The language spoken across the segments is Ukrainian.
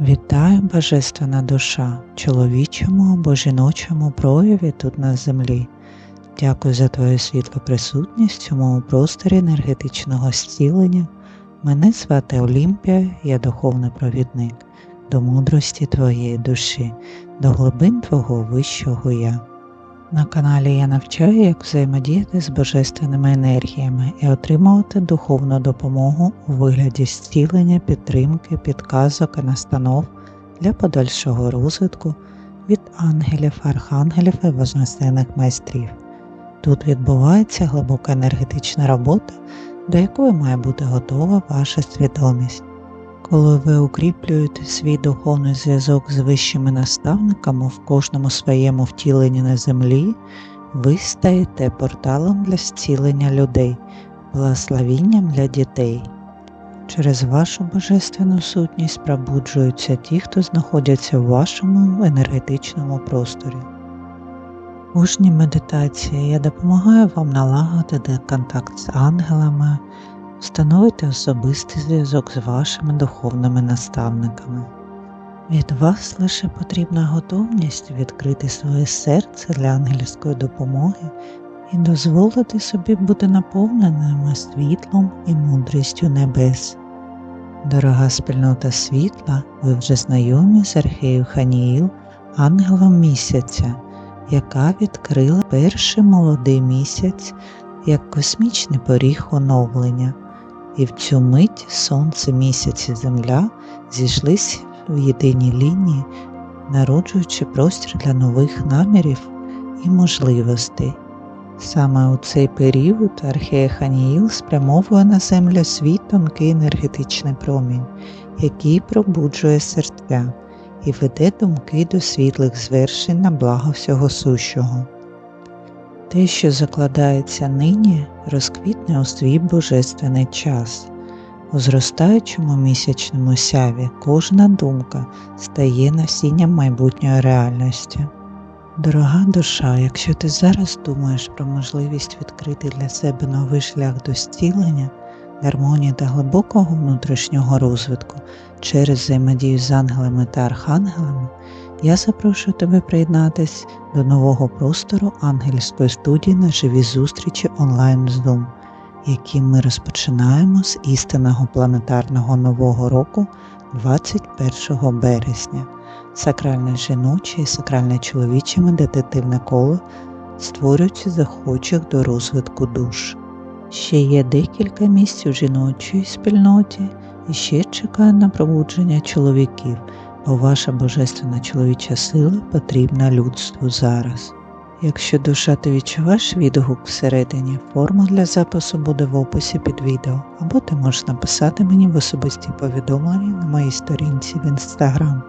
Вітаю, Божественна душа, чоловічому або жіночому прояві тут на землі. Дякую за твою світлу присутність в цьому просторі енергетичного зцілення. Мене звати Олімпія, я духовний провідник до мудрості твоєї душі, до глибин Твого вищого Я. На каналі я навчаю, як взаємодіяти з божественними енергіями і отримувати духовну допомогу у вигляді зцілення, підтримки, підказок і настанов для подальшого розвитку від ангелів, архангелів і вознесених майстрів. Тут відбувається глибока енергетична робота, до якої має бути готова ваша свідомість. Коли ви укріплюєте свій духовний зв'язок з вищими наставниками в кожному своєму втіленні на землі, ви стаєте порталом для зцілення людей, благословінням для дітей. Через вашу божественну сутність пробуджуються ті, хто знаходяться в вашому енергетичному просторі. Кожній медитації я допомагаю вам налагодити контакт з ангелами. Встановити особистий зв'язок з вашими духовними наставниками. Від вас лише потрібна готовність відкрити своє серце для ангельської допомоги і дозволити собі бути наповненими світлом і мудрістю небес. Дорога спільнота світла, ви вже знайомі з Архею Ханіїл, ангелом місяця, яка відкрила перший молодий місяць як космічний поріг оновлення. І в цю мить сонце, місяць і земля зійшлися в єдиній лінії, народжуючи простір для нових намірів і можливостей. Саме у цей період Архея Ханіїл спрямовує на землю свій тонкий енергетичний промінь, який пробуджує серця і веде думки до світлих звершень на благо всього сущого. Те, що закладається нині, розквітне у свій божественний час. У зростаючому місячному сяві кожна думка стає насінням майбутньої реальності. Дорога душа, якщо ти зараз думаєш про можливість відкрити для себе новий шлях до зцілення, гармонії та глибокого внутрішнього розвитку через взаємодію з ангелами та архангелами, я запрошую тебе приєднатись до нового простору ангельської студії на живі зустрічі онлайн Zoom, які ми розпочинаємо з істинного планетарного нового року 21 березня. Сакральне жіноче і сакральне чоловіче медитативне коло створюються захочих до розвитку душ. Ще є декілька місць у жіночій спільноті і ще чекає на пробудження чоловіків бо ваша божественна чоловіча сила потрібна людству зараз. Якщо душа ти відчуваєш відгук всередині, форма для запису буде в описі під відео, або ти можеш написати мені в особисті повідомлення на моїй сторінці в інстаграм.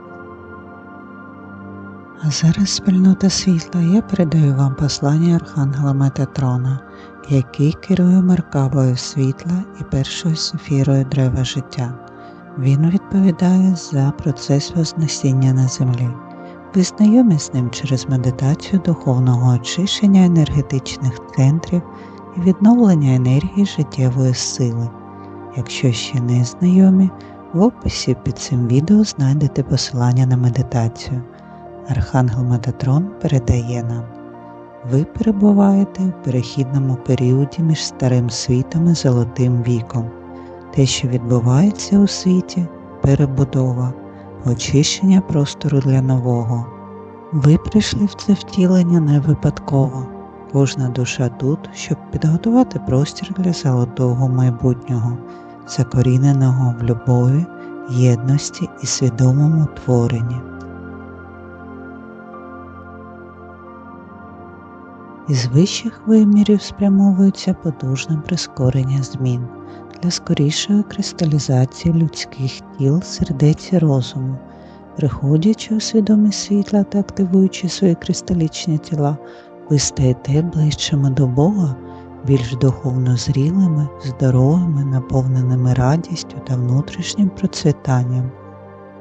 А зараз спільнота світла я передаю вам послання Архангела Метатрона, який керує меркабою світла і першою сефірою древа життя. Він відповідає за процес вознесіння на землі. Ви знайомі з ним через медитацію духовного очищення енергетичних центрів і відновлення енергії життєвої сили. Якщо ще не знайомі, в описі під цим відео знайдете посилання на медитацію. Архангел Метатрон передає нам. Ви перебуваєте в перехідному періоді між старим світом і золотим віком те, що відбувається у світі, перебудова, очищення простору для нового. Ви прийшли в це втілення не випадково. Кожна душа тут, щоб підготувати простір для золотого майбутнього, закоріненого в любові, єдності і свідомому творенні. Із вищих вимірів спрямовується потужне прискорення змін для скорішої кристалізації людських тіл, сердець і розуму, приходячи у свідомість світла та активуючи свої кристалічні тіла, ви стаєте ближчими до Бога, більш духовно зрілими, здоровими, наповненими радістю та внутрішнім процвітанням.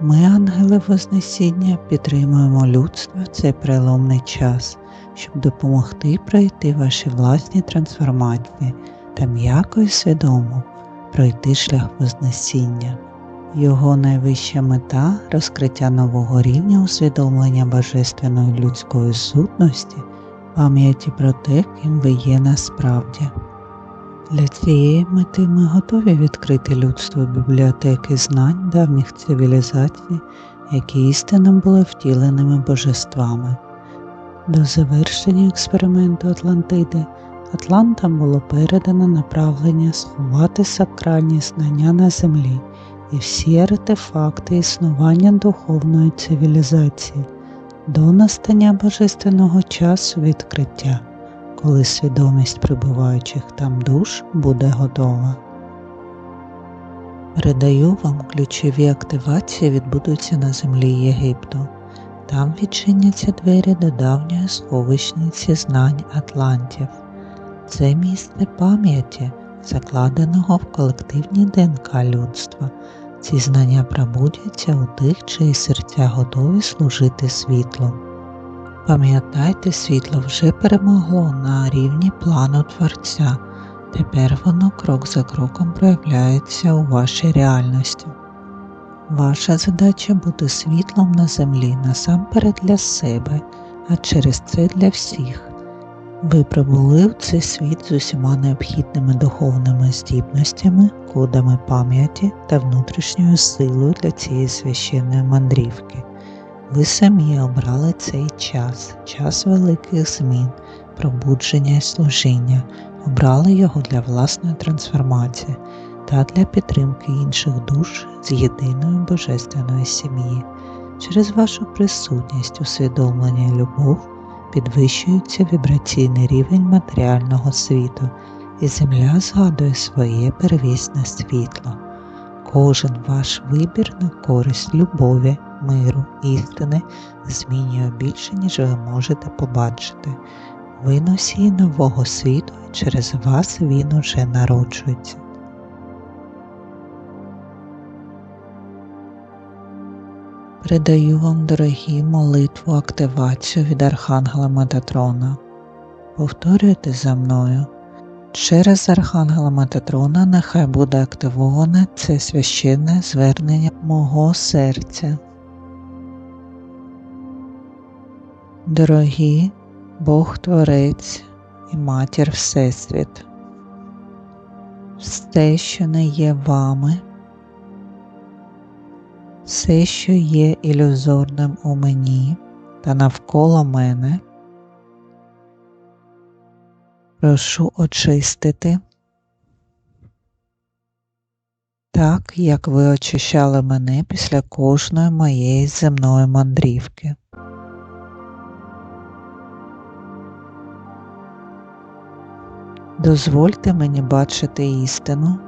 Ми, ангели Вознесіння, підтримуємо людство в цей переломний час, щоб допомогти пройти ваші власні трансформації та м'яко і свідомо пройти шлях Вознесіння. Його найвища мета розкриття нового рівня усвідомлення божественної людської сутності, пам'яті про те, ким ви є насправді. Для цієї мети ми готові відкрити людству бібліотеки знань давніх цивілізацій, які істинно були втіленими божествами. До завершення експерименту Атлантиди Атлантам було передано направлення сховати сакральні знання на землі і всі артефакти існування духовної цивілізації до настання божественного часу відкриття, коли свідомість прибуваючих там душ буде готова. Передаю вам ключові активації відбудуться на землі Єгипту. Там відчиняться двері до давньої сховищниці знань Атлантів. Це місце пам'яті, закладеного в колективній ДНК людства. Ці знання пробудяться у тих, чиї серця готові служити світлу. Пам'ятайте, світло вже перемогло на рівні плану Творця. Тепер воно крок за кроком проявляється у вашій реальності. Ваша задача бути світлом на землі насамперед для себе, а через це для всіх. Ви прибули в цей світ з усіма необхідними духовними здібностями, кодами пам'яті та внутрішньою силою для цієї священної мандрівки. Ви самі обрали цей час, час великих змін, пробудження і служіння, обрали його для власної трансформації та для підтримки інших душ з єдиної божественної сім'ї. Через вашу присутність, усвідомлення і любов підвищується вібраційний рівень матеріального світу, і Земля згадує своє первісне світло. Кожен ваш вибір на користь любові, миру, істини змінює більше, ніж ви можете побачити. Ви носії нового світу, і через вас він уже народжується. Передаю вам, дорогі, молитву активацію від Архангела Метатрона. Повторюйте за мною. Через Архангела Метатрона нехай буде активоване це священне звернення мого серця. Дорогі Бог Творець і Матір Всесвіт, все, що не є вами, все, що є ілюзорним у мені та навколо мене, прошу очистити так, як ви очищали мене після кожної моєї земної мандрівки. Дозвольте мені бачити істину,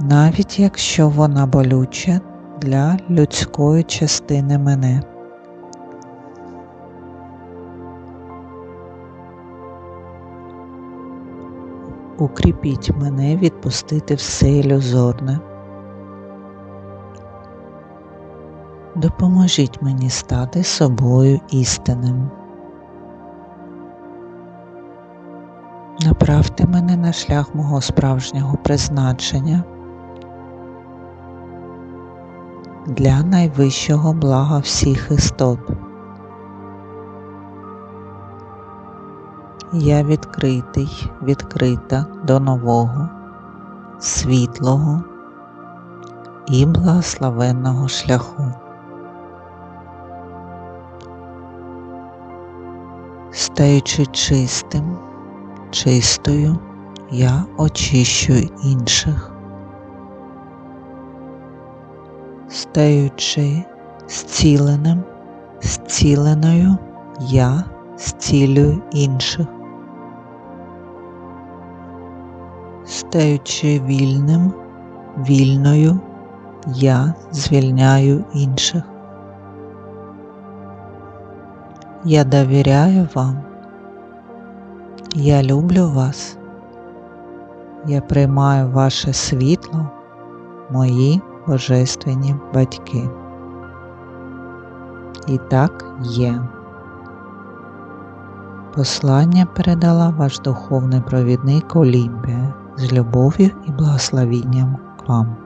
навіть якщо вона болюча для людської частини мене. Укріпіть мене відпустити все ілюзорне. Допоможіть мені стати собою істинним. Направте мене на шлях мого справжнього призначення для найвищого блага всіх істот. Я відкритий, відкрита до нового, світлого і благословенного шляху. Стаючи чистим, чистою, я очищую інших. Стаючи зціленим, зціленою, я зцілюю інших. Стаючи вільним, вільною, я звільняю інших. Я довіряю вам. Я люблю вас. Я приймаю ваше світло, мої божественні батьки. І так є. Послання передала ваш духовний провідник Олімпія з любов'ю і благословінням к вам.